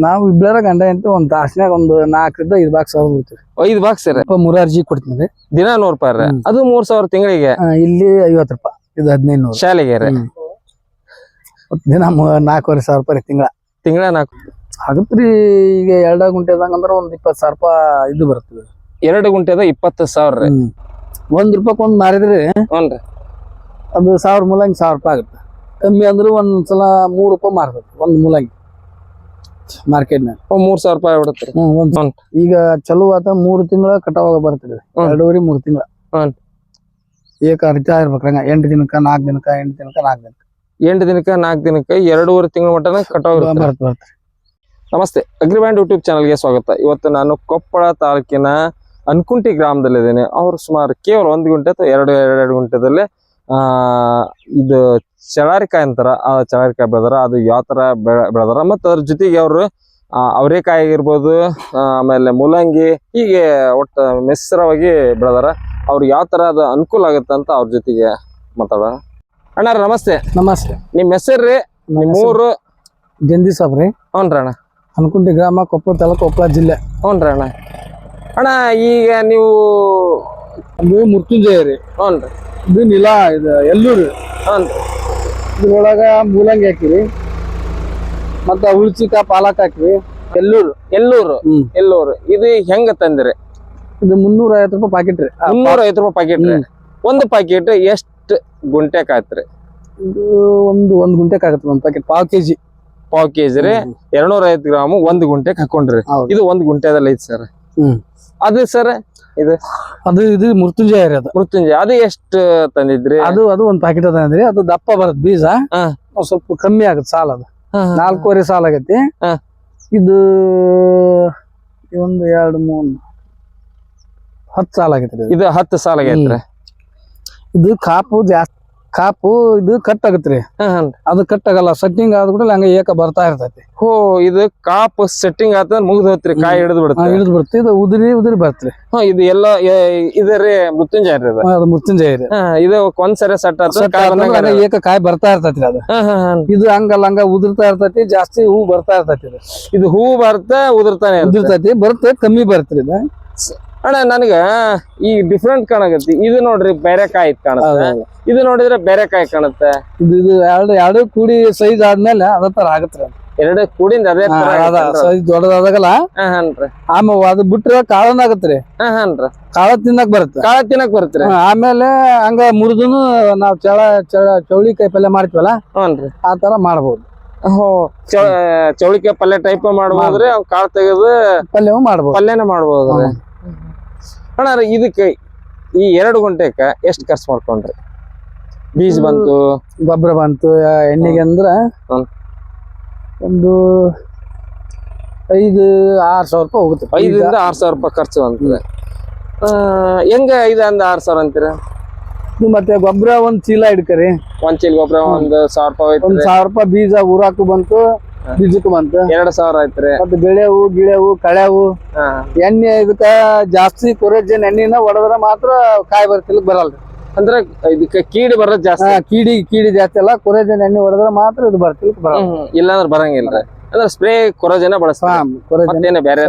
ನಾವು ಇಬ್ಬರ ಗಂಡ ಎಂಟು ಒಂದ್ ತಾಸಿನಾಗ ಒಂದು ನಾಲ್ಕರಿಂದ ಐದು ಬಾಕ್ಸ್ ಸಾವಿರ ಬಿಡ್ತೀವಿ ಐದ್ ಬಾಕ್ಸ್ ರೀ? ಸ್ವಲ್ಪ ಮುರಾರ್ಜಿ ಕೊಡ್ತೀನಿ ರೀ. ದಿನ ನೂರ್ ರೂಪಾಯಿ ರೀ? ಹ್ಮ್. ಅದು ಮೂರ್ ಸಾವಿರ ತಿಂಗಳಿಗೆ? ಆ, ಇಲ್ಲಿ ಐವತ್ತು ರೂಪಾಯಿ. ಇದು ಹದಿನೈದು ನೂರು. ಶಾಲೆಗೆ ರೀ? ಹ್ಮ್. ಒಟ್ ದಿನ ಮೂ- ನಾಲ್ಕೂವರೆ ಸಾವಿರ ರೂಪಾಯಿ ತಿಂಗಳ. ತಿಂಗಳ ನಾಲ್ಕು? ಆಗತ್ರಿ ಈಗ ಎರಡ ಗುಂಟೆದಂಗ ಅಂದ್ರ ಒಂದ್ ಇಪ್ಪತ್ತು ಸಾವಿರ ರೂಪಾಯಿ ಇದು ಬರ್ತದೆ ಎರಡು ಗುಂಟೆದ ಇಪ್ಪತ್ತು ಸಾವಿರ ರೀ? ಹ್ಮ್. ಒಂದ್ ರೂಪಾಯಿ ಒಂದ್ ಮಾರಿದ್ರಿ ಹ್ಞೂನ್ರಿ ಅದು ಸಾವಿರ ಮೂಲಂಗಿ ಸಾವಿರ ರೂಪಾಯಿ ಆಗುತ್ತೆ. ಕಮ್ಮಿ ಅಂದ್ರೆ ಒಂದ್ಸಲ ಮೂರು ರೂಪಾಯಿ ಮಾರ್ತದೆ ಒಂದ್ ಮೂಲಂಗಿ. ಮಾರ್ಕೆಟ್ನಾಗ ಮೂರ್ ಸಾವಿರ ರೂಪಾಯಿ ಬಿಡುತ್ತೆ ಹ್ಮ್ ಈಗ ಚಲೋ ಆತ ಮೂರು ತಿಂಗಳ ಕಟಾವಾಗ ಬರ್ತದೆ. ಎರಡೂವರೆ ಮೂರು ತಿಂಗಳ. ಏಕ ಅರ್ಜ ಇರ್ಬೇಕು ಹಂಗ ಎಂಟು ದಿನಕ್ಕ ನಾಲ್ಕು ದಿನಕ್ಕ ಎಂಟು ದಿನಕ್ಕ ನಾಲ್ಕು ದಿನಕ್ಕ. ಎಂಟು ದಿನಕ್ಕ ನಾಲ್ಕು ದಿನಕ್ಕ ಎರಡೂವರೆ ತಿಂಗಳ ಮಟ್ಟನ ಕಟಾವ್. ಬರ್ತ ನಮಸ್ತೆ. ಅಗ್ರಿಬ್ಯಾಂಡ್ ಯೂಟ್ಯೂಬ್ ಚಾನಲ್ಗೆ ಸ್ವಾಗತ. ಇವತ್ತು ನಾನು ಕೊಪ್ಪಳ ತಾಲೂಕಿನ ಅನ್ಕುಂಟಿ ಗ್ರಾಮದಲ್ಲಿದ್ದೇನೆ. ಅವರು ಸುಮಾರು ಕೇವಲ ಒಂದು ಗುಂಟೆ ಅಥವಾ ಎರಡು ಎರಡು ಗುಂಟೆದಲ್ಲಿ ಇದು ಚಳಾರಿಕಾಯಿ ಅಂತಾರ ಆ ಚಳಾರಿಕಾಯಿ ಬೆಳೆದಾರ ಅದು ಯಾವ ತರ ಬೆಳೆ- ಬೆಳೆದಾರ ಮತ್ತು ಅದ್ರ ಜೊತೆಗೆ ಅವರು ಅವರೆಕಾಯಿ ಆಗಿರ್ಬೋದು ಆಮೇಲೆ ಮೂಲಂಗಿ ಹೀಗೆ ಒಟ್ಟು ಮಿಶ್ರವಾಗಿ ಬೆಳೆದಾರ. ಅವ್ರಿಗೆ ಯಾವ ತರ ಅದು ಅನುಕೂಲ ಆಗುತ್ತೆ ಅಂತ ಅವ್ರ ಜೊತೆಗೆ ಮಾತಾಡ ಅಣ್ಣ ನಮಸ್ತೆ. ನಮಸ್ತೆ. ನಿಮ್ಮ ಹೆಸರು ರೀ? ನಿಮ್ಮ ಊರು? ಜಂದಿ ಸಾಬ್ ರೀ. ಹ್ಞೂ ಅಣ್ಣ. ಅನ್ಕುಂಟಿ ಗ್ರಾಮ ಕೊಪ್ಪಳ ತಾಲೂಕು ಕೊಪ್ಪಳ ಜಿಲ್ಲೆ. ಹ್ಞೂ ಅಣ್ಣ. ಅಣ್ಣ ಈಗ ನೀವು ಮೃತ್ಯುಂಜಯ ರೀ. ಹ್ಞೂ ರೀ. ಇದು ನಿಲಾ ಇದು ಎಲ್ಲೂರು ಹ್ಞೂ ಇದ್ರೊಳಗ ಮೂಲಂಗಿ ಹಾಕಿರಿ. ಮತ್ತ ಉಳ್ಚಿಕ ಪಾಲಕ್ ಹಾಕಿರಿ. ಎಲ್ಲೂರು ಎಲ್ಲೂರು ಎಲ್ಲೂರು ಇದು ಹೆಂಗ ತಂದಿರಿ? ಇದು ಮುನ್ನೂರ ಐವತ್ತು ರೂಪಾಯಿ ಪಾಕೆಟ್ ರೀ. ಮುನ್ನೂರ ಐವತ್ತು ರೂಪಾಯಿ ಪಾಕೆಟ್ ರೀ. ಒಂದು ಪಾಕೆಟ್ ಎಷ್ಟು ಗುಂಟೆಕ್ ಆಯ್ತ್ರಿ ಇದು ಒಂದು ಒಂದ್ ಗುಂಟೆಕ್ ಆಗತ್ತೆ ಒಂದ್ ಪಾಕೆಟ್ ಪಾವ್ ಕೆಜಿ. ಪಾವ್ ಕೆಜಿ ರೀ. ಎರಡ್ನೂರ ಐವತ್ತು ಗ್ರಾಮ್ ಒಂದ್ ಗುಂಟೆಕ್ ಹಾಕೊಂಡ್ರಿ. ಇದು ಒಂದ್ ಗುಂಟೆದಲ್ಲಿ ಐತಿ ಸರ್. ಹ್ಮ್. ಅದು ಸರ್ ಅದು ಇದು ಮೃತ್ಯುಂಜಯ ರೀ ಅದು. ಮೃತ್ಯುಂಜಯ. ಅದು ಎಷ್ಟು ತಂದಿದ್ರಿ? ಅದು ಅದು ಒಂದ್ ಪ್ಯಾಕೆಟ್ ಅದ ಅಂದ್ರಿ ಅದು ದಪ್ಪ ಬರತ್ ಬೀಜ. ಸ್ವಲ್ಪ ಕಮ್ಮಿ ಆಗುತ್ತೆ ಸಾಲ ಅದು. ನಾಲ್ಕೂವರೆ ಸಾಲ ಆಗೈತಿ. ಇದು ಒಂದು ಎರಡು ಮೂರು ಹತ್ತು ಸಾಲ ಆಗೈತ್ರಿ ಇದು. ಇದು ಹತ್ತು ಸಾಲ ಆಗೈತ್ರಿ? ಇದು ಕಾಪು ಜಾಸ್ತಿ ಕಾಪು ಇದು ಕಟ್ ಆಗತ್ರಿ. ಅದು ಕಟ್ ಆಗಲ್ಲ ಸೆಟ್ಟಿಂಗ್ ಆದ ಕೂಡ ಹಂಗ ಏಕ ಬರ್ತಾ ಇರ್ತೈತಿ. ಹೋ ಇದು ಕಾಪ್ ಸೆಟ್ಟಿಂಗ್ ಆತ ಮುಗ್ದ ಹೋತ್ರಿ ಕಾಯಿ ಹಿಡಿದು ಬಿಡುತ್ತೆ ಹಿಡಿದು ಬಿಡ್ತಿ. ಇದು ಉದುರಿ ಉದುರಿ ಬರ್ತ್ರಿ ಹಾ ಇದು ಎಲ್ಲ ಇದ್ರಿ ಮೃತ್ಯುಂಜಯ ರೀ ಅದು ಮೃತ್ಯುಂಜಯ ರೀ. ಇದು ಒಂದ್ಸರಿ ಸೆಟ್ ಆತ ಏಕ ಕಾಯಿ ಬರ್ತಾ ಇರ್ತೈತಿ ಅದು. ಇದು ಹಂಗಲ್ಲ ಹಂಗ ಉದುರ್ತಾ ಇರ್ತೈತಿ ಜಾಸ್ತಿ ಹೂ ಬರ್ತಾ ಇರ್ತೈತಿ ಇದು. ಹೂ ಬರ್ತಾ ಉದುರ್ತಾನೆ ಇರುತ್ತೆ. ಬರ್ತ ಬರುತ್ತೆ ಕಮ್ಮಿ ಬರ್ತ್ರಿ ಇದು. ಅಣ್ಣ ನನಗೆ ಈ ಡಿಫ್ರೆಂಟ್ ಕಾಣಕತ್ತಿ. ಇದು ನೋಡ್ರಿ ಬೇರೆ ಕಾಯಿ ಕಾಣುತ್ತೆ ಇದು ನೋಡಿದ್ರೆ ಬೇರೆ ಕಾಯಿ ಕಾಣುತ್ತೆ. ಇದು ಎರಡು ಎರಡು ಕೂಡಿ ಸೈಜ್ ಆದ್ಮೇಲೆ ಅದ ತರ ಆಗತ್ರಿ ಎರಡು ಕೂಡಿಂದ ಅದೇ? ಸೈಜ್ ದೊಡ್ಡದಾಗಲ್ಲ ಆಮೇಲೆ ಅದು ಬಿಟ್ರೆ ಕಾಳನ್ ಆಗತ್ರಿ ಹಾ ಹಾನ್ರಿ ಕಾಳ ತಿನ್ನಕ್ ಬರುತ್ತೆ. ಕಾಳ ತಿನ್ನಕ್ ಬರುತ್ತೆ ಆಮೇಲೆ ಹಂಗ ಮುರಿದನು ನಾವ್ ಚಳ ಚಳ ಚೌಳಿಕಾಯಿ ಪಲ್ಯ ಮಾಡ್ತೀವಲ್ಲ? ಆ ತರ ಮಾಡ್ಬೋದು. ಚೌಳಿಕಾಯಿ ಪಲ್ಯ ಟೈಪ್ ಮಾಡ್ಬೋದ್ರಿ ಕಾಳು ತೆಗೆದು ಪಲ್ಯ ಮಾಡ್ಬೋದು. ಪಲ್ಯನ ಮಾಡ್ಬೋದ್ರಿ. ಅಣ್ಣ ರೀ ಇದಕ್ಕೆ ಈ ಎರಡು ಗಂಟೆಕ ಎಷ್ಟು ಖರ್ಚು ಮಾಡ್ಕೊಂಡ್ರಿ? ಬೀಜ ಬಂತು. ಗೊಬ್ಬರ ಬಂತು ಎಣ್ಣೆಗೆ ಅಂದ್ರೆ ಒಂದು ಐದು ಆರು ಸಾವಿರ ರೂಪಾಯಿ ಹೋಗುತ್ತೆ. ಐದರಿಂದ ಆರು ಸಾವಿರ ರೂಪಾಯಿ ಖರ್ಚು ಬಂತದೆ. ಆ, ಹೆಂಗ ಐದರಿಂದ ಆರು ಸಾವಿರ ಅಂತೀರ? ಮತ್ತೆ ಗೊಬ್ಬರ ಒಂದು ಚೀಲ ಹಿಡ್ಕರಿ ಒಂದು ಚೀಲ ಗೊಬ್ಬರ ಒಂದು ಸಾವಿರ ರೂಪಾಯಿ ಒಂದ್ ಸಾವಿರ ರೂಪಾಯಿ ಬೀಜ ಊರಾಕು ಬಂತು. ಬಂತು ಎರಡ್ ಸಾವಿರ ಐತ್ರಿ ಮತ್ತೆ ಬೆಳೆವು ಗಿಳೆವು ಕಳೆವು ಎಣ್ಣೆ ಇದಕ್ಕ ಜಾಸ್ತಿ ಕೊರಜನ್ ಎಣ್ಣಿನ ಹೊಡೆದ್ರ ಮಾತ್ರ ಕಾಯಿ ಬರ್ತಿಲ್ಲ ಬರಲ್ರಿ. ಅಂದ್ರೆ ಇದಕ್ಕೆ ಕೀಡಿ ಬರೋದ್ ಜಾಸ್ತಿ. ಕೀಡಿ ಕೀಡಿ ಜಾಸ್ತಿ ಅಲ್ಲ ಕೊರಜನ್ ಎಣ್ಣೆ ಹೊಡೆದ್ರ ಮಾತ್ರ ಇದು ಬರ್ತಿಲ್ಲ ಬರಲ್ಲ. ಇಲ್ಲಾಂದ್ರ ಬರಂಗಿಲ್ರಿ. ಅಂದ್ರ ಸ್ಪ್ರೇ ಕೊರೋಜನ ಬಳಸ್ತಾರ. ಬೇರೆ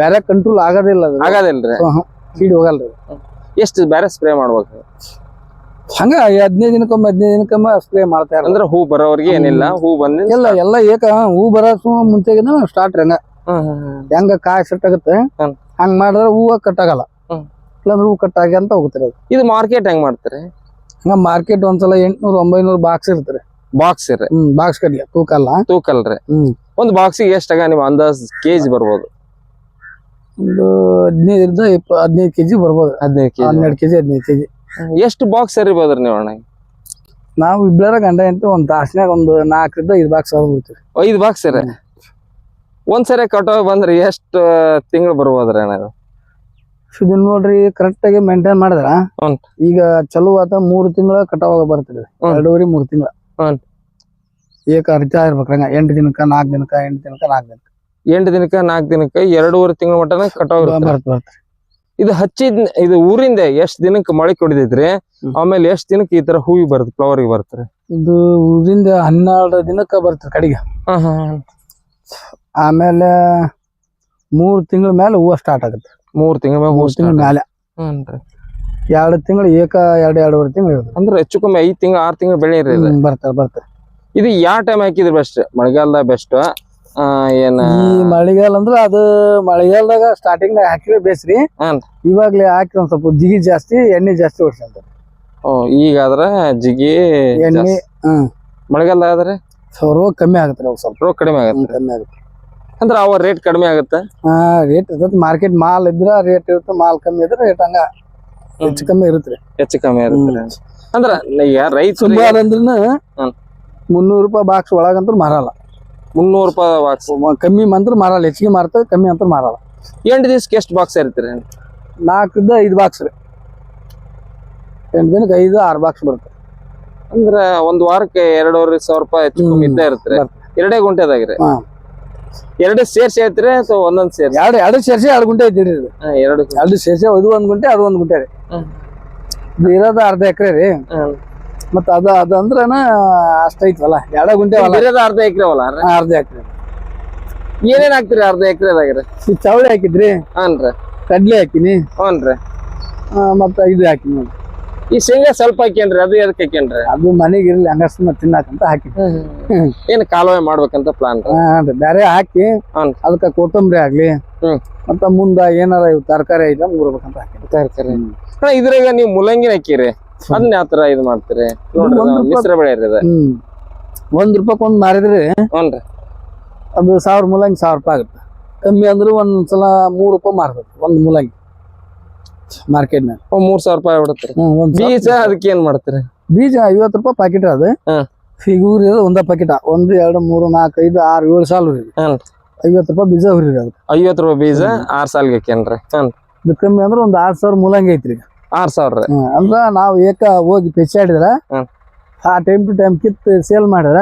ಬೇರೆ ಕಂಟ್ರೋಲ್ ಆಗೋದಿಲ್ಲ ಆಗದಿಲ್ರಿ. ಕೀಡಿ ಹೋಗಲ್ರಿ. ಎಷ್ಟು ಬೇರೆ ಸ್ಪ್ರೇ ಮಾಡ್ಬೇಕು? ಹಂಗ ಹದಿನೈದು ದಿನಕ್ಕೊಮ್ಮೆ ಹದಿನೈದು ದಿನಕ್ಕೊಮ್ಮೆ ಸ್ಪ್ರೇ ಮಾಡ್ತಾರೆ ಅಂದ್ರೆ ಹೂ ಬರೋರಿಗೆ ಏನಿಲ್ಲ ಹೂ ಬಂದಿಲ್ಲ ಎಲ್ಲ ಎಲ್ಲ ಏಕ ಹೂ ಬರೋ ಮುಂಚೆಗಿನ ಸ್ಟಾರ್ಟ್ ಹಂಗ. ಹೆಂಗ ಕಾಯಿ ಸೆಟ್ ಆಗುತ್ತೆ. ಹಂಗ ಮಾಡಿದ್ರೆ ಹೂವ ಕಟ್ ಆಗಲ್ಲ. ಇಲ್ಲಾಂದ್ರೆ ಹೂ ಕಟ್ ಆಗಿ ಅಂತ ಹೋಗ್ತಾರೆ ಇದು ಮಾರ್ಕೆಟ್ ಹೆಂಗ್ ಮಾಡ್ತಾರೆ? ಹಂಗ ಮಾರ್ಕೆಟ್ ಒಂದ್ಸಲ ಎಂಟ್ನೂರ ಒಂಬೈನೂರ್ ಬಾಕ್ಸ್ ಇರ್ತಾರೆ ಬಾಕ್ಸ್ ಇರ್ರಿ ಹ್ಮ್ ಬಾಕ್ಸ್ ಕಡ್ಲಿ ತೂಕ ಅಲ್ಲ. ತೂಕಲ್ರಿ ಹ್ಮ್. ಒಂದ್ ಬಾಕ್ಸಿಗೆ ಎಷ್ಟಾಗ ನೀವು ಅಂದಾಜ್ ಕೆಜಿ ಬರ್ಬೋದು? ಒಂದು ಹದಿನೈದರಿಂದ ಇಪ್ಪ ಹದಿನೈದು ಕೆಜಿ ಬರ್ಬೋದು. ಹದಿನೈದು ಕೆಜಿ ಹನ್ನೆರಡು ಕೆಜಿ ಹದಿನೈದು ಕೆಜಿ ಎಷ್ಟು ಬಾಕ್ಸ್ ಸರಿಬೋದ್ರಿ ನೀವು ಅಣ್ಣ? ನಾವು ಇಬ್ಬರ ಗಂಡ ಎಂಟು ಒಂದ್ ತಾಸ್ನ್ಯಾಗ ಒಂದು ನಾಲ್ಕರಿಂದ ಐದು ಬಾಕ್ಸ್ ಹೋಗ್ಬಿಡ್ತೀವಿ ಬಿಡ್ತೀವಿ. ಐದು ಬಾಕ್ಸ್ ರೀ ಒಂದ್ಸರಿ ಕಟಾವ್ ಬಂದ್ರೆ ಎಷ್ಟು ತಿಂಗಳು ಬರ್ಬೋದ್ರಿ ಅಣ್ಣ ಇದು? ಇದನ್ನ ನೋಡ್ರಿ ಕರೆಕ್ಟ್ ಆಗಿ ಮೇಂಟೈನ್ ಮಾಡಿದ್ರ. ಈಗ ಚಲೋ ಆತ ಮೂರು ತಿಂಗಳ ಕಟಾವಾಗ ಬರ್ತದೆ. ಹ್ಮ್. ಎರಡೂವರೆ ಮೂರು ತಿಂಗಳ. ಏಕ ಹರಿತಾ ಇರ್ಬೇಕು ಹಂಗ. ಎಂಟು ದಿನಕ್ಕ ನಾಲ್ಕು ದಿನಕ್ಕ ಎಂಟು ದಿನಕ್ಕ ನಾಲ್ಕು ದಿನಕ್ಕ. ಎಂಟು ದಿನಕ್ಕ ನಾಲ್ಕು ದಿನಕ್ಕ ಎರಡೂವರೆ ತಿಂಗಳ ಮಟ್ಟನ ಕಟಾವ್ ಬರ್ತದೆ ಬರ್ತ ಬರ್ತ. ಇದು ಹಚ್ಚಿದ ಇದು ಊರಿಂದ ಎಷ್ಟ್ ದಿನಕ್ಕೆ ಮಳೆ ಕೊಡಿದೈತ್ರಿ ಆಮೇಲೆ ಎಷ್ಟ್ ದಿನಕ್ಕೆ ಈ ತರ ಹೂವಿ ಬರುತ್ತೆ ಫ್ಲವರ್ಗೆ ಬರ್ತಾರೆ ಇದು ಊರಿಂದ ಹನ್ನೆರಡು ದಿನಕ್ಕ ಬರ್ತದೆ ಕಡೆಗೆ. ಆಮೇಲೆ ಮೂರು ತಿಂಗಳ ಮೇಲೆ ಹೂವು ಸ್ಟಾರ್ಟ್ ಆಗುತ್ತೆ. ಮೂರ್ ತಿಂಗಳ ಮೇಲೆ ಮೂರು ತಿಂಗಳ ಮೇಲೆ ಎರಡು ತಿಂಗಳು ಏಕ ಎರಡು ಎರಡೂವರೆ ತಿಂಗಳು ಇರುತ್ತೆ ಅಂದ್ರೆ ಹೆಚ್ಚು ಕಮ್ಮಿ ಐದ್ ತಿಂಗಳು ಆರ್ ತಿಂಗಳು ಬೆಳೆ ಬರ್ತಾರೆ ಬರ್ತಾರೆ ಇದು ಯಾವ ಟೈಮ್ ಹಾಕಿದ್ರೆ ಬೆಸ್ಟ್ ಮಳೆಗಾಲದ ಬೆಸ್ಟ್ ಏನ? ಈ ಮಳೆಗಾಲ ಅಂದ್ರ ಅದು ಮಳೆಗಾಲದಾಗ ಸ್ಟಾರ್ಟಿಂಗ್ ಹಾಕಿದ್ರೆ ಬೇಸ್ರಿ. ಹಾನ್. ಇವಾಗ್ಲೇ ಹಾಕಿ ಒಂದ್ ಸ್ವಲ್ಪ ಜಿಗಿ ಜಾಸ್ತಿ ಎಣ್ಣೆ ಜಾಸ್ತಿ ಹೊಡ್ಸಂತ ಓ, ಈಗಾದ್ರ ಜಿಗಿ ಎಣ್ಣೆ ಮಳೆಗಾಲದಾಗ ಆದ್ರೆ? ರೋಗ ಕಮ್ಮಿ ಆಗುತ್ತೆ ಅವು ಸ್ವಲ್ಪ. ರೋಗ ಕಡಿಮೆ ಆಗುತ್ತೆ. ಕಮ್ಮಿ ಆಗುತ್ತೆ. ಅಂದ್ರೆ ಅವ ರೇಟ್ ಕಡಿಮೆ ಆಗುತ್ತೆ? ಹಾ ರೇಟ್ ಇರ್ತೈತಿ. ಮಾರ್ಕೆಟ್ ಮಾಲ್ ಇದ್ರ ರೇಟ್ ಇರುತ್ತೆ ಮಾಲ್ ಕಮ್ಮಿ ಇದ್ರೆ ರೇಟ್ ಹಂಗ. ಹೆಚ್ಚು ಕಮ್ಮಿ ಇರುತ್ತೆ. ಹೆಚ್ಚು ಕಮ್ಮಿ ಇರುತ್ತೆ. ಅಂದ್ರ ರೈತ ರೈತರು ಅಂದ್ರೂ. ಮುನ್ನೂರು ರೂಪಾಯಿ ಬಾಕ್ಸ್ ಒಳಗಂತ ಮಾರಲ್ಲ. ಮುನ್ನೂರು ರೂಪಾಯಿ ಬಾಕ್ಸ್ ಕಮ್ಮಿ ಅಂದ್ರೆ ಮಾರಲ್ಲ ಹೆಚ್ಚಿಗೆ ಮಾರ್ತದೆ ಕಮ್ಮಿ ಅಂತ ಮಾರಲ್ಲ. ಎಂಟು ದಿವ್ಸಕ್ಕೆ ಎಷ್ಟು ಬಾಕ್ಸ್ ಇರ್ತೀರಿ ನಾಲ್ಕದ ಐದು ಬಾಕ್ಸ್ ರೀ. ಎಂಟು ದಿನಕ್ಕೆ ಐದು ಆರು ಬಾಕ್ಸ್ ಬರುತ್ತೆ. ಅಂದ್ರೆ ಒಂದು ವಾರಕ್ಕೆ ಎರಡೂವರೆ ಸಾವಿರ ರೂಪಾಯಿ ಹೆಚ್ಚು ಕಮ್ಮಿ ಇದ್ದೇ ಇರ್ತೀರಿ ಎರಡೇ ಗುಂಟೆದಾಗ್ರಿ. ಎರಡು ಸೇರ್ಸಿ ಹೇಳ್ತೀರಿ ಅಥವಾ ಒಂದೊಂದು ಸೇರ್ಸಿ? ಎರಡು ಎರಡು ಸೇರಿಸಿ ಎರಡು ಗುಂಟೆ ಐತಿ ಇದು. ಹಾ, ಎರಡು ಎರಡು ಸೇರಿಸಿ ಇದು ಒಂದು ಗುಂಟೆ ಅದು ಒಂದು ಗುಂಟೆ ರೀ. ಇರೋದು ಅರ್ಧ ಎಕರೆ ರೀ. ಮತ್ತ ಅದ ಅದು ಅಂದ್ರನ ಅಷ್ಟ ಐತ್ವಲ್ಲ? ಎರಡು ಗುಂಟೆ ಹೊಲ. ಅರ್ಧ ಎಕರೆ ಹೊಲ ಅರ್ಧ ಎಕರೆ. ಏನೇನ್ ಹಾಕ್ತಿರಿ ಅರ್ಧ ಎಕರೆದಾಗ್ರಿ? ಈ ಚವಳಿ ಹಾಕಿದ್ರಿ? ಹಾನ್ರ ಕಡ್ಲೆ ಹಾಕಿನಿ. ಹ್ಞೂನ್ರಿ. ಆ, ಮತ್ತ ಇದು ಹಾಕಿನಿ ನೋಡಿ ಈ ಶೇಂಗಾ ಸ್ವಲ್ಪ ಹಾಕ್ಯನ್ರಿ ಅದು ಎದಕ್ಕೆ ಹಾಕ್ಯನ್ರಿ? ಅದು ಮನೆಗೆ ಇರ್ಲಿ ಹಂಗಸ್ನ ತಿನ್ನಾಕಂತ ಹಾಕಿದ್ವಿ. ಏನ್ ಕಾಲುವೆ ಮಾಡ್ಬೇಕಂತ ಪ್ಲಾನ್ ಬೇರೆ ಹಾಕಿ ಅದಕ್ಕೆ ಕೊತ್ತಂಬರಿ ಆಗ್ಲಿ. ಮತ್ತ ಮುಂದ ಏನಾರ ಇವ್ ತರಕಾರಿ ಐಟಮ್ ಉರ್ಬೇಕಂತ ಹಾಕಿ ತರಕಾರಿ. ಇದ್ರಾಗ ನೀವು ಮುಲ್ಲಂಗಿನ ಹಾಕಿರಿ. ಅದನ್ನ ಯಾವ ತರ ಇದು ಮಾಡ್ತೀರಿ? ನೋಡ್ರಿ ಮಿಶ್ರ ಬೆಳೆ ರೀ ಒಂದ್ ರೂಪಾಯಿ ಒಂದ್ ಮಾರಿದ್ರಿ ಅದು ಸಾವಿರ ಮೂಲಂಗಿ ಸಾವಿರ ರೂಪಾಯಿ ಆಗುತ್ತೆ. ಕಮ್ಮಿ ಅಂದ್ರೆ ಒಂದ್ ಸಲ ಮೂರು ರೂಪಾಯಿ ಮಾರ್ಬೇಕು ಒಂದ್ ಮೂಲಂಗಿ. ಮಾರ್ಕೆಟ್ನಾಗ ಮೂರ್ ಸಾವಿರ ರೂಪಾಯಿ ಬೀಜ ಅದಕ್ಕೆ ಏನ್ ಮಾಡ್ತೀರಿ? ಬೀಜ ಐವತ್ತು ರೂಪಾಯಿ ಪ್ಯಾಕೆಟ್ ಅದು. ಫಿಗೂರ್ ಇರೋದು ಒಂದ ಪ್ಯಾಕೆಟ್ ಒಂದು ಎರಡು ಮೂರು ನಾಲ್ಕು ಐದು ಆರು ಏಳು ಸಾಲ ಹುರಿ ಹ್ಞೂ. ಐವತ್ತು ರೂಪಾಯಿ ಬೀಜ ಹುರಿ ಅದು. ಐವತ್ತು ರೂಪಾಯಿ ಬೀಜ ಆರ್ ಸಾಲ್ಗೆ ಇದು ಕಮ್ಮಿ ಅಂದ್ರೆ ಒಂದ್ ಆರ್ ಸಾವಿರ ಮೂಲಂಗಿ ಐತ್ರಿ ಆರ್ ಸಾವಿರ ಅಂದ್ರ ನಾವು ಏಕ ಹೋಗಿ ಪೆಚ್ಚಾಡಿದ್ರ. ಆ ಟೈಮ್ ಟು ಟೈಮ್ ಕಿತ್ ಸೇಲ್ ಮಾಡಿದ್ರ.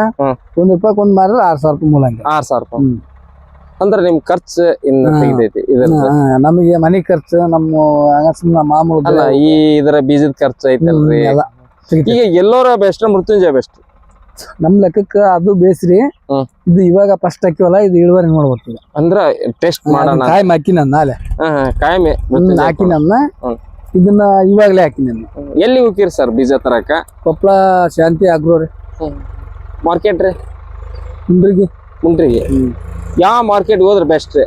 ಒಂದ್ ರೂಪಾಯಿ ಒಂದ್ ಮಾರಿದ್ರೆ ಆರ್ ಸಾವಿರ ರೂಪಾಯಿ ಮೂಲಂಗಿ. ಆರ್ ಸಾವಿರ ರೂಪಾಯಿ. ಅಂದ್ರ ನಿಮ್ ಖರ್ಚು ಇನ್ನು. ತೆಗ್ದೈತಿ ಇದ್ರದ್ದು ನಮಗೆ ಮನಿ ಖರ್ಚು ನಮ್ಮ ಮಾಮೂಲು ಈ ಇದರ ಬೀಜದ ಖರ್ಚು ಐತಲ್ರಿ. ಈಗ ಎಲ್ಲೋರ ಬೆಸ್ಟ್ ಮೃತ್ಯುಂಜಯ ಬೆಸ್ಟ್ ನಮ್ ಲೆಕ್ಕಕ್ಕ ಅದು ಬೇಸ್ರಿ. ಇದು ಇವಾಗ ಫಸ್ಟ್ ಹಾಕಿವಲ್ಲ ಇದು ಇಳುವರಿ ನೋಡ್ಬೇಕು. ಅಂದ್ರ ಟೆಸ್ಟ್ ಮಾಡೋಣ. ಕಾಯಿ ಹಾಕಿನ ನಾಳೆ ಮೃತ್ಯುಂಜಯ ಹಾಕಿನ. ಇದನ್ನ ಇವಾಗ್ಲೇ ಹಾಕಿನ ಎಲ್ಲಿ ಹೋಗಿರಿ ಸರ್ ಬೀಜ ತರಕ? ಕೊಪ್ಪಳ ಶಾಂತಿ ಆಗ್ರೋರಿ ಮಾರ್ಕೆಟ್ ರೀ? ಮುಂಡ್ರಿಗೆ. ಮುಂಡ್ರಿಗೆ. ಯಾವ ಮಾರ್ಕೆಟ್ ಹೋದ್ರೆ ಬೆಸ್ಟ್ ರೀ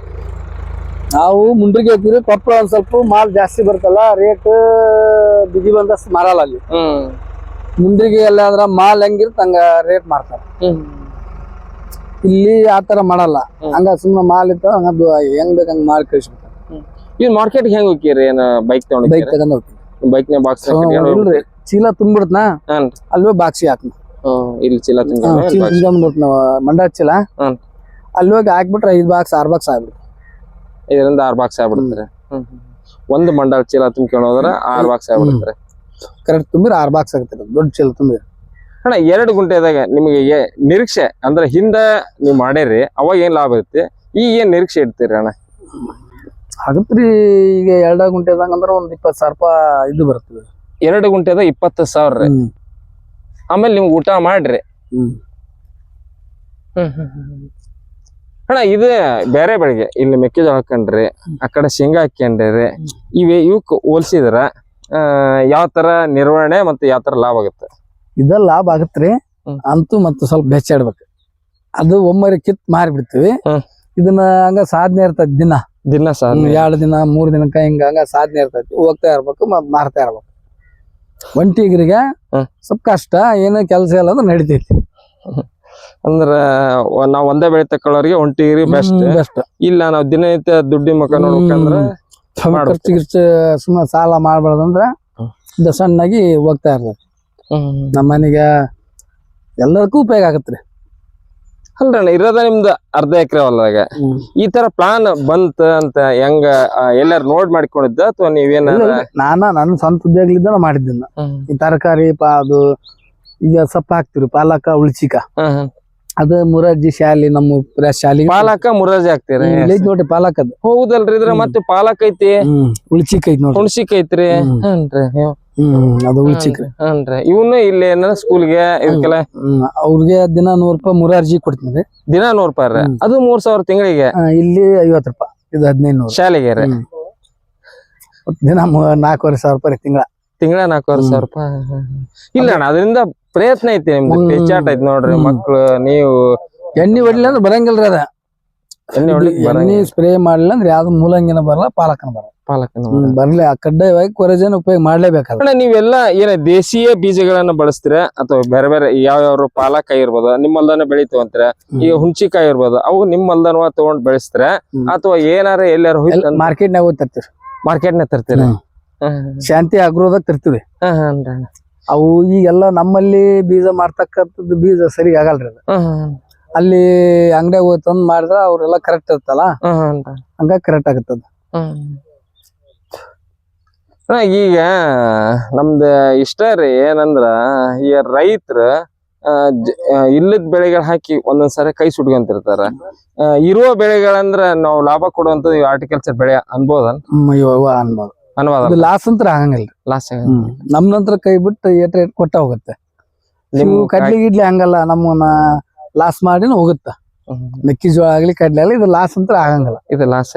ನಾವು ಮುಂಡ್ರಿಗೆ ಹೋಗ್ತೀವಿ ಕೊಪ್ಪಳ ಒಂದ್ ಸ್ವಲ್ಪ ಮಾಲ್ ಜಾಸ್ತಿ ಬರ್ತಲ್ಲ ರೇಟ್ ಬಿಗಿ ಬಂದಷ್ಟು ಮಾರಲ್ಲ ಅಲ್ಲಿ. ಮುಂಡ್ರಿಗೆ ಎಲ್ಲ ಅಂದ್ರ ಮಾಲ್ ಹೆಂಗಿರುತ್ತೆ ಹಂಗ ರೇಟ್ ಮಾಡ್ತಾರೆ ಇಲ್ಲಿ ಆತರ ಮಾಡಲ್ಲ. ಹಂಗ ಸುಮ್ಮನೆ ಮಾಲ್ ಇತ್ತು ಹಂಗ ಹೆಂಗ್ ಬೇಕು ಹಂಗ ಮಾಲ್ ಕಳಿಸ್ಬಿಡ್ತಾರೆ ಇವ್ ಮಾರ್ಕೆಟ್ ಹೆಂಗ್ ಹೋಗ್ತೀರಿ ಏನ ಬೈಕ್ ತಗೊಂಡ್ ಬೈಕ್ ತಗೊಂಡ್ ಹೋಗ್ತೀವಿ. ಬೈಕ್ನ ಬಾಕ್ಸ್ ಚೀಲ ತುಂಬಿಡ್ತನ? ಅಲ್ವೇ ಬಾಕ್ಸಿ ಹಾಕ್ನ. ಇಲ್ಲಿ ಚೀಲ ತುಂಬ ಚೀಲ ಚೀಲ. ಅಲ್ಲಿ ಹೋಗಿ ಹಾಕ್ಬಿಟ್ರೆ ಐದು ಬಾಕ್ಸ್ ಆರು ಬಾಕ್ಸ್ ಆಗ್ಬಿಡುತ್ತೆ. ಇದರಿಂದ ಆರು ಬಾಕ್ಸ್ ಆಗ್ಬಿಡ್ತಾರೆ ಒಂದು ಮಂಡಲ ಚೀಲ ತುಂಬ್ಕೊಂಡು ಹೋದ್ರೆ ಆರ್ ಬಾಕ್ಸ್ ಆಗ್ಬಿಡ್ತಾರೆ ಕರೆಕ್ಟ್ ತುಂಬಿರ ಆರು ಬಾಕ್ಸ್ ಆಗುತ್ತೆ ದೊಡ್ಡ ಚೀಲ ತುಂಬಿರ ಅಣ್ಣ ಎರಡು ಗುಂಟೆದಾಗ ನಿಮಗೆ ನಿರೀಕ್ಷೆ ಅಂದ್ರೆ ಹಿಂದೆ ನೀವು ಮಾಡೇರಿ ಅವಾಗ ಏನ್ ಲಾಭ ಇರುತ್ತೆ? ಈಗ ಏನ್ ನಿರೀಕ್ಷೆ ಇಡ್ತೀರಿ ಅಣ್ಣ? ಅದಕ್ಕೆ ಈಗ ಎರಡ ಗುಂಟೆದಾಗ ಅಂದ್ರೆ ಒಂದ್ ಇಪ್ಪತ್ತು ಸಾವಿರ ರೂಪಾಯಿ ಇದು ಬರ್ತದೆ ಎರಡು ಗುಂಟೆದಾಗ ಇಪ್ಪತ್ತು ಸಾವಿರ ರೀ. ಆಮೇಲೆ ನಿಮ್ಗೆ ಊಟ ಮಾಡ್ರಿ. ಹ್ಮ್. ಅಣ್ಣ ಇದು ಬೇರೆ ಬೆಳಿಗ್ಗೆ. ಇಲ್ಲಿ ಮೆಕ್ಕೆಜೋಳ ಹಾಕೊಂಡ್ರಿ ಆ ಕಡೆ ಶೇಂಗಾ ಹಾಕೊಂಡ್ರಿ ಇವೆ ಇವಕ್ ಹೋಲ್ಸಿದ್ರ ಯಾವ ತರ ನಿರ್ವಹಣೆ ಮತ್ತೆ ಯಾವ ತರ ಲಾಭ ಆಗುತ್ತೆ? ಇದ ಲಾಭ ಆಗತ್ರಿ. ಅಂತೂ ಮತ್ತು ಸ್ವಲ್ಪ ಬೆಚ್ಚಾಡ್ಬೇಕು. ಅದು ಒಮ್ಮರಿ ಕಿತ್ ಮಾರಿ ಬಿಡ್ತೀವಿ ಇದನ್ನ ಹಂಗ ಸಾಧನೆ ಇರ್ತೈತಿ ದಿನ. ದಿನ ಸಾಧನೆ. ಎರಡು ದಿನ ಮೂರ್ ದಿನಕ್ಕ ಹಿಂಗ ಹಂಗ ಸಾಧನೆ ಇರ್ತೈತಿ. ಹೋಗ್ತಾ ಇರ್ಬೇಕು ಮಾರ್ತಾ ಇರ್ಬೇಕು. ಒಂಟಿಗರಿಗೆ ಸ್ವಲ್ಪ ಕಷ್ಟ ಏನೋ ಕೆಲಸ ಇಲ್ಲ ಅಂದ್ರೆ ನಡಿತೈತಿ. ಅಂದ್ರ ನಾವ್ ಒಂದೇ ಬೆಳೆ ತಕೊಳ್ಳೋರಿಗೆ ಒಂಟಿಗಿರಿ ಬೆಸ್ಟ್. ಬೆಸ್ಟ್. ಇಲ್ಲ ನಾವ್ ದಿನನಿತ್ಯ ದುಡ್ಡಿ ಮಕ್ಕ ನೋಡ್ಬೇಕಂದ್ರ. ಖರ್ಚು ಗಿರ್ಚು ಸುಮ್ಮನೆ ಸಾಲ ಮಾಡ್ಬಾರ್ದಂದ್ರ. ಇದು ಸಣ್ಣಾಗಿ ಹೋಗ್ತಾ ಇರ್ತದೆ ನಮ್ಮ ಮನೆಗೆ ಎಲ್ಲದಕ್ಕೂ ಉಪಯೋಗ ಆಗತ್ರಿ ಅಲ್ರಣ್ಣ ಇರೋದ ನಿಮ್ದ ಅರ್ಧ ಎಕರೆ ಹೊಲದಾಗ. ಈ ತರ ಪ್ಲಾನ್ ಬಂತ ಅಂತ ಹೆಂಗ ಎಲ್ಲಾರು ನೋಡ್ ಮಾಡ್ಕೊಂಡಿದ್ದ ಅಥವಾ ನೀವೇನ. ನಾನ ನನ್ನ ಸ್ವಂತ ಉದ್ಯೋಗಲಿದ್ದ ಮಾಡಿದ್ದ ಈ ತರಕಾರಿ ಪಾ ಅದು ಈಗ ಸಪ್ಪ ಹಾಕ್ತಿವ್ರಿ ಪಾಲಕ ಉಳ್ಚಿಕ. ಅದು ಮುರಾರ್ಜಿ ಶಾಲಿ ನಮ್ಮ ಶಾಲಿ. ಪಾಲಕ ಮುರಾಜಿ ಹಾಕ್ತೀರಿ? ಐತ್ ನೋಡ್ರಿ ಪಾಲಕ್ ಅದ. ಹೌದಲ್ರಿ ಇದ್ರ ಮತ್ತೆ ಪಾಲಕ್ ಐತಿ? ಉಳ್ಚಿಕ್ ಐತ್ ನೋಡ್ರಿ. ಹುಣ್ಸಿಕ್ ಐತ್ರಿ. ಅದು ಉಳ್ಚಿಕ್ರಿ ಹನ್ರಿ ಇವನು ಇಲ್ಲಿ ಏನಾರ ಸ್ಕೂಲ್ಗೆ ಇದಕ್ಕೆಲ್ಲ? ಅವ್ರಿಗೆ ದಿನ ನೂರ್ ರೂಪಾಯಿ ಮುರಾರ್ಜಿ ಕೊಡ್ತೀನಿ ರೀ. ದಿನ ನೂರ್ ರೂಪಾಯಿ ರೀ? ಅದು ಮೂರ್ ಸಾವಿರ ತಿಂಗಳಿಗೆ? ಇಲ್ಲಿ ಐವತ್ ರೂಪಾಯಿ ಇದು ಹದಿನೈದು ನೂರು ಶಾಲೆಗೆ ರೀ? ದಿನ ನಾಲ್ಕೂವರೆ ಸಾವಿರ ರೂಪಾಯಿ ತಿಂಗಳ. ತಿಂಗಳ ನಾಲ್ಕೂವರೆ ಸಾವಿರ ರೂಪಾಯಿ. ಇಲ್ಲ ಅಣ್ಣ ಅದರಿಂದ ಪ್ರಯತ್ನ ಐತಿ ನಿಮ್ದು ಪೇಚಾಟ್ ಐತಿ ನೋಡ್ರಿ ಮಕ್ಳು ನೀವು. ಎಣ್ಣೆ ಹೊಡಿಲಿ ಅಂದ್ರೆ ಬರಂಗಿಲ್ರಿ ಅದ. ಎಣ್ಣೆ ಹೊಡ್ಲಿಕ್ ಎಣ್ಣೆ ಬರಂಗಿಲ್ಲ. ಸ್ಪ್ರೇ ಮಾಡ್ಲಿಲ್ಲ ಅಂದ್ರೆ ಯಾವ್ದು ಮೂಲಂಗಿನ ಬರಲ್ಲ ಪಾಲಕನ ಬರಲ್ಲ. ಬರ್ಲಿ ಆ ಕಡ್ಡಾಯವಾಗಿ ಕೊರಜನ ಉಪಯೋಗ ಮಾಡ್ಲೇಬೇಕಾದ್ರೆ ಅಣ್ಣ ನೀವೆಲ್ಲ ಏನ ದೇಶೀಯ ಬೀಜಗಳನ್ನ ಬಳಸ್ತೀರ? ಅಥವಾ ಬೇರೆ ಬೇರೆ ಯಾವ ಯಾವ ಪಾಲಕಾಯಿ ಇರ್ಬೋದು ನಿಮ್ಮಲ್ದಾನ ಬೆಳಿತೀವಿ ಅಂತೀರ ಈಗ ಹುಂಚಿಕಾಯಿ ಇರ್ಬೋದು ಅವು ನಿಮ್ಮಲ್ದಾನ ತಗೊಂಡ್ ಬೆಳೆಸ್ತೀರ? ಅಥವಾ ಏನಾರ ಎಲ್ಲಾರ ಮಾರ್ಕೆಟ್ ಮಾರ್ಕೆಟ್ನಾಗ ಹೋಗಿ ತರ್ತೀವಿ ನಾಗ ತರ್ತೀರ? ಹ್ಮ್. ಶಾಂತಿ ಆಗ್ರೋದಾಗ ತರ್ತೀವಿ. ಅವು ಈಗೆಲ್ಲ ನಮ್ಮಲ್ಲಿ ಬೀಜ ಮಾಡ್ತಕ್ಕಂಥದ್ದು ಬೀಜ ಸರಿ ಆಗಲ್ರಿ ಅದು. ಅಲ್ಲಿ ಅಂಗಡಿಯಾಗ ಹೋಗಿ ತಂದ್ ಮಾಡಿದ್ರ ಅವ್ರೆಲ್ಲ ಕರೆಕ್ಟ್ ಇರ್ತಲ್ಲ ಹಂಗ ಕರೆಕ್ಟ್ ಆಗುತ್ತದ ಈಗ ನಮ್ದ ಇಷ್ಟ ರೀ ಏನಂದ್ರ ಈಗ ರೈತರ ಇಲ್ಲದ ಬೆಳೆಗಳು ಹಾಕಿ ಒಂದೊಂದ್ ಸಾರಿ ಕೈ ಸುಟ್ಕೊಂತಿರ್ತಾರ. ಇರುವ ಬೆಳೆಗಳಂದ್ರ ನಾವು ಲಾಭ ಕೊಡುವಂತ ಆರ್ಟಿಕಲ್ಚರ್ ಬೆಳೆ ಅನ್ಬೋದ ಹ್ಮ್ ಇವ ಅನ್ಬೋದು. ಅನ್ಬೋದ ಇದು ಲಾಸ್ ಅಂತ ಆಗಂಗಿಲ್ಲ. ಲಾಸ್ ನಮ್ ನಂತರ ಕೈ ಬಿಟ್ಟು ಏಟ್ ರೇಟ್ ಕೊಟ್ಟ ಹೋಗುತ್ತೆ. ನೀವು ಕಡ್ಲಿ ಗಿಡ್ಲಿ ಹಂಗಲ್ಲ ನಮ್ಮನ್ನ ಲಾಸ್ ಮಾಡಿನ ಹೋಗುತ್ತ. ಮೆಕ್ಕೆಜೋಳ ಆಗ್ಲಿ ಕಡ್ಲಿ ಆಗ್ಲಿ ಇದು ಲಾಸ್ ಅಂತ ಆಗಂಗಿಲ್ಲ. ಇದು ಲಾಸ್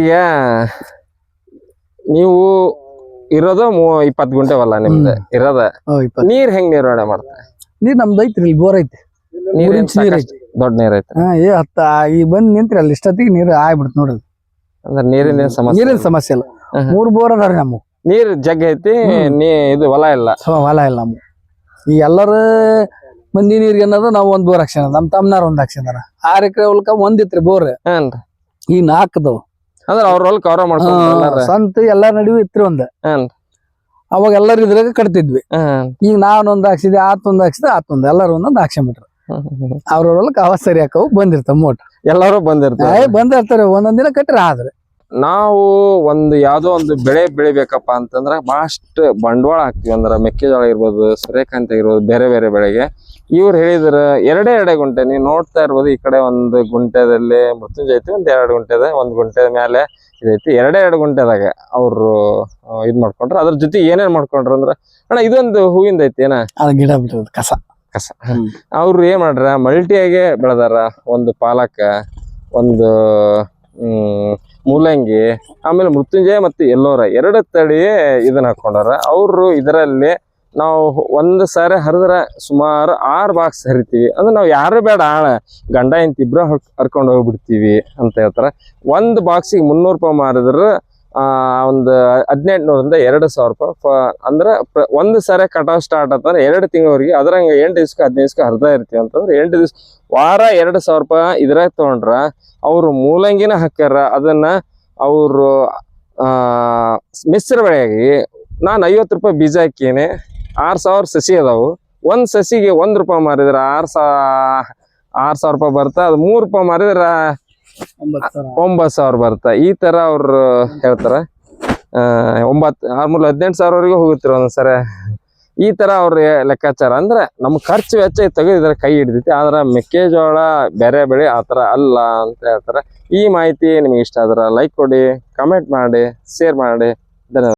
ಈಗ ನೀವು ಇರೋದ ಮೂ ಇಪ್ಪತ್ ಗುಂಟೆ ಹೊಲ ನಿಮ್ದು ಇರೋದ? ನೀರ್ ಹೆಂಗ್ ನಿರ್ವಹಣೆ ಮಾಡ್ತಾರೆ? ನೀರ್ ನಮ್ದು ಐತ್ರಿ ಇಲ್ಲಿ ಬೋರ್ ಐತಿ ನೀರ್ ದೊಡ್ಡ ನೀರ್ ಐತೆ. ಹಾ ಏ ಹತ್ತ ಈಗ ಬಂದ್ ನಿಂತ್ರಿ ಅಲ್ಲಿ ಇಷ್ಟೊತ್ತಿಗೆ ನೀರು ಆಗ್ಬಿಡ್ತು ನೋಡ್ರಿ ಅಂದ್ರೆ ನೀರಿನ ಸಮಸ್ಯೆ ನೀರಿನ ಸಮಸ್ಯೆ ಇಲ್ಲ. ಮೂರ್ ಬೋರ್ ಅದಾವ್ರಿ ನಮ್ಮ ನೀರ್ ಜಗ್ ಐತಿ ನೀ ಇದು ಹೊಲ ಇಲ್ಲ. ಹೊಲ ಇಲ್ಲ ನಮ್ಮ ಈ ಎಲ್ಲರ ಮಂದಿ ನೀರಿಗೆ ಅನ್ನೋದು ನಾವು ಒಂದ್ ಬೋರ್ ಹಾಕ್ಸ್ಯಾನ ನಮ್ ತಮ್ಮನಾರ ಒಂದ್ ಹಾಕ್ಸ್ಯಾನ ಆರ್ ಎಕರೆ ಹೊಲಕ್ಕ ಒಂದಿತ್ರಿ ಬೋರ್. ಈ ನಾಲ್ಕದವು ಅಂದ್ರ ಅವ್ರ ಹೊಲಕ್ ಅವ್ರ ಸ್ವಂತ ಎಲ್ಲಾರ ನಡುವೆ ಇತ್ರಿ ಒಂದ್. ಅವಾಗ ಎಲ್ಲರೂ ಇದ್ರಾಗ ಕಟ್ತಿದ್ವಿ. ಈಗ ನಾನೊಂದ್ ಒಂದ್ ಹಾಕ್ಸಿದ್ ಹಾಕ್ಸಿದೆ ಆತೊಂದ್. ಎಲ್ಲಾರು ಒಂದೊಂದ್ ಹಾಕ್ಸ್ಕೊಂಬಿಟ್ರು ಅವ್ರ ಹೊಲಕ್ಕ ಅವ ಸರಿ ಹಾಕವು ಬಂದಿರ್ತಾವ ಮೋಟ್ರ್. ಎಲ್ಲಾರು ಬಂದಿರ್ತಾರೆ. ಬಂದಿರ್ತಾರೆ ಒಂದೊಂದ್ ದಿನ ಕಟ್ಟ್ರೆ ಆದ್ರೆ. ನಾವು ಒಂದು ಯಾವ್ದೋ ಒಂದು ಬೆಳೆ ಬೆಳಿಬೇಕಪ್ಪ ಅಂತಂದ್ರ ಬಹಳಷ್ಟು ಬಂಡವಾಳ ಹಾಕ್ತಿವಿ. ಅಂದ್ರ ಮೆಕ್ಕೆಜೋಳ ಇರ್ಬೋದು ಸೂರ್ಯಕಾಂತಿ ಇರ್ಬೋದು ಬೇರೆ ಬೇರೆ ಬೆಳೆಗೆ. ಇವ್ರು ಹೇಳಿದ್ರ ಎರಡೇ ಎರಡೇ ಗುಂಟೆ. ನೀವು ನೋಡ್ತಾ ಇರ್ಬೋದು ಈ ಕಡೆ ಒಂದು ಗುಂಟೆದಲ್ಲಿ ಮೃತ್ಯುಂಜಯ ಐತಿ ಒಂದ್ ಎರಡು ಗುಂಟೆದ ಒಂದ್ ಗುಂಟೆ ಮೇಲೆ ಇದೈತಿ ಎರಡೇ ಎರಡು ಗುಂಟೆದಾಗ ಅವ್ರು ಇದ್ ಮಾಡ್ಕೊಂಡ್ರ. ಅದ್ರ ಜೊತೆ ಏನೇನ್ ಮಾಡ್ಕೊಂಡ್ರ ಅಂದ್ರ ಅಣ್ಣ ಇದೊಂದು ಹೂವಿಂದ ಐತಿ ಏನ? ಗಿಡ ಬಿಟ್ಟಿರೋದು ಕಸ. ಕಸ. ಅವ್ರು ಏನ್ ಮಾಡ್ರ ಮಲ್ಟಿಯಾಗೆ ಬೆಳೆದಾರ. ಒಂದು ಪಾಲಕ ಒಂದು ಮೂಲಂಗಿ ಆಮೇಲೆ ಮೃತ್ಯುಂಜಯ ಮತ್ತು ಎಲ್ಲೋರ. ಎರಡು ತಳಿ ಇದನ್ನ ಹಾಕೊಂಡಾರ. ಅವರು ಇದರಲ್ಲಿ ನಾವು ಒಂದು ಸಾರಿ ಹರಿದ್ರ ಸುಮಾರು ಆರು ಬಾಕ್ಸ್ ಹರಿತೀವಿ. ಅಂದ್ರೆ ನಾವು ಯಾರು ಬೇಡ ಆಳ. ಗಂಡ ಇಂತ ಇಬ್ರ ಹರ್ಕೊಂಡು ಹೋಗ್ಬಿಡ್ತೀವಿ ಅಂತ ಹೇಳ್ತಾರೆ. ಒಂದು ಬಾಕ್ಸಿಗೆ ಮುನ್ನೂರು ರೂಪಾಯಿ ಮಾರಿದ್ರ ಒಂದು ಹದಿನೆಂಟುನೂರಿಂದ ಎರಡು ಸಾವಿರ ರೂಪಾಯಿ. ಫ- ಒಂದು ಸಾರಿ ಕಟಾವ್ ಸ್ಟಾರ್ಟ್ ಆತಂದ್ರೆ ಎರಡು ತಿಂಗಳವರೆಗೆ ಅದ್ರಂಗೆ ಎಂಟು ದಿವ್ಸಕ್ಕೆ, ಹದಿನೈದು ದಿವ್ಸಕ್ಕೆ ಅರ್ಧ ಇರ್ತೀವಿ ಅಂತಂದ್ರೆ ಎಂಟು ದಿವ್ಸ, ವಾರ ಎರಡು ಸಾವಿರ ರೂಪಾಯಿ ಇದ್ರಾಗ ತೊಗೊಂಡ್ರೆ ಅವರು ಮೂಲಂಗಿನ ಹಾಕ್ಯಾರ. ಅದನ್ನ ಅವರು ಮಿಶ್ರ ಬೆಳೆಯಾಗಿ ನಾನು ಐವತ್ತು ರೂಪಾಯಿ ಬೀಜ ಹಾಕೀನಿ ಆರು ಸಾವಿರ ಸಸಿ ಅದಾವು. ಒಂದು ಸಸಿಗೆ ಒಂದು ರೂಪಾಯಿ ಮಾರಿದ್ರೆ ಆರು ಸಾ, ಆರು ಸಾವಿರ ರೂಪಾಯಿ ಬರ್ತಾ, ಅದು ಮೂರು ರೂಪಾಯಿ ಮಾರಿದ್ರ ಒಂಬತ್ ಸಾವಿರ. ಬರುತ್ತೆ? ಈ ತರ ಅವ್ರು ಹೇಳ್ತಾರ. ಆ ಒಂಬತ್ ಆರ್ಮೂಲ ಹದಿನೆಂಟು ಸಾವಿರವರೆಗೂ ಹೋಗುತ್ತಿರ ಒಂದೊಂದ್ಸರಿ ಈ ತರ ಅವ್ರ ಲೆಕ್ಕಾಚಾರ. ಅಂದ್ರೆ ನಮ್ ಖರ್ಚು ವೆಚ್ಚ ತೆಗೆದಿದ್ರೆ ಕೈ ಹಿಡಿದೈತಿ ಆದ್ರ ಮೆಕ್ಕೆಜೋಳ ಬೇರೆ ಬೆಳೆ ಆ ತರ ಅಲ್ಲ ಅಂತ ಹೇಳ್ತಾರೆ. ಈ ಮಾಹಿತಿ ನಿಮ್ಗೆ ಇಷ್ಟ ಆದ್ರ ಲೈಕ್ ಕೊಡಿ ಕಮೆಂಟ್ ಮಾಡಿ ಶೇರ್ ಮಾಡಿ.